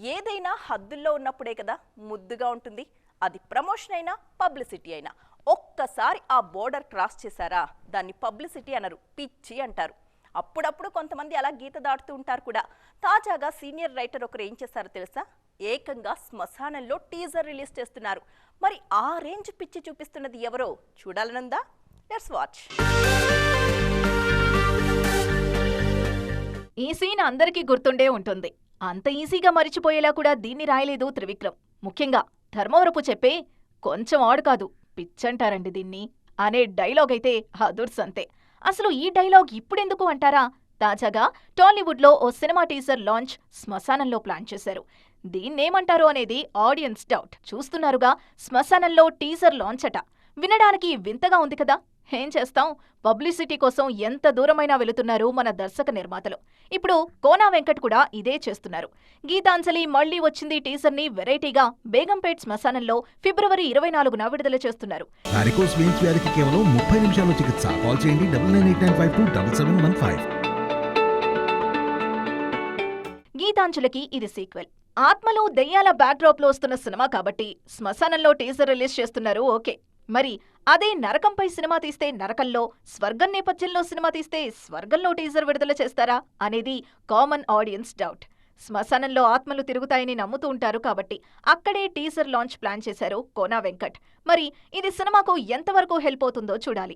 ఏదైనా హద్దుల్లో ఉన్నప్పుడే కదా ముద్దుగా ఉంటుంది. అది ప్రమోషన్ అయినా పబ్లిసిటీ అయినా. ఒక్కసారి ఆ బోర్డర్ క్రాస్ చేశారా? దాన్ని పబ్లిసిటీ అనరు పిచ్చి అంటారు. అప్పుడప్పుడు కొంతమంది అలా గీత దాటుతూ ఉంటారు కూడా. తాజాగా సీనియర్ రైటర్ ఒకరు ఏం చేశారో తెలుసా? ఏకంగా శ్మశానంలో టీజర్ రిలీజ్ చేస్తున్నారు. మరి ఆ రేంజ్ పిచ్చి చూపిస్తున్నది ఎవరో చూడాలనుందా? Let's watch. ఈ సీన్ అందరికీ గుర్తుండే ఉంటుంది. అంత ఈజీగా మరిచిపోయేలా కూడా దీన్ని రాయలేదు త్రివిక్రమ్. ముఖ్యంగా ధర్మవరపు చెప్పే కొంచెం ఆడు కాదు పిచ్చంటారండి దీన్ని అనే డైలాగ్ అయితే హదుర్స్ అంతే. అసలు ఈ డైలాగ్ ఇప్పుడెందుకు అంటారా? తాజాగా టాలీవుడ్లో ఓ సినిమా టీజర్ లాంచ్ శ్మశానంలో ప్లాన్ చేశారు. దీన్నేమంటారు అనేది ఆడియన్స్ డౌట్. చూస్తున్నారుగా శ్మశానంలో టీజర్ లాంచ్ అట వినడానికి వింతగా ఉంది కదా? ఏం చేస్తాం? పబ్లిసిటీ కోసం ఎంత దూరమైనా వెళుతున్నారు మన దర్శక నిర్మాతలు. ఇప్పుడు కోనా వెంకట్ కూడా ఇదే చేస్తున్నారు. గీతాంజలి మళ్ళీ వచ్చింది టీజర్ని వెరైటీగా బేగంపేట్ శ్మశానంలో ఫిబ్రవరి ఇరవై నాలుగున విడుదల చేస్తున్నారు. వారికోస్ వెయిన్స్ వ్యాధికి కేవలం ముప్పై నిమిషాల్లో చికిత్స. కాల్ చేయండి double nine eight nine five two double seven one five. గీతాంజలికి ఇది సీక్వెల్. ఆత్మలు దెయ్యాల బ్యాక్డ్రాప్లో వస్తున్న సినిమా కాబట్టి శ్మశానంలో టీజర్ రిలీజ్ చేస్తున్నారు ఓకే. మరి అదే నరకంపై సినిమా తీస్తే నరకంలో స్వర్గం నేపథ్యంలో సినిమా తీస్తే స్వర్గంలో టీజర్ విడుదల చేస్తారా అనేది కామన్ ఆడియన్స్ డౌట్. శ్మశానంలో ఆత్మలు తిరుగుతాయని నమ్ముతూ ఉంటారు కాబట్టి అక్కడే టీజర్ లాంచ్ ప్లాన్ చేశారు కోనా వెంకట్. మరి ఇది సినిమాకు ఎంతవరకు హెల్ప్ అవుతుందో చూడాలి.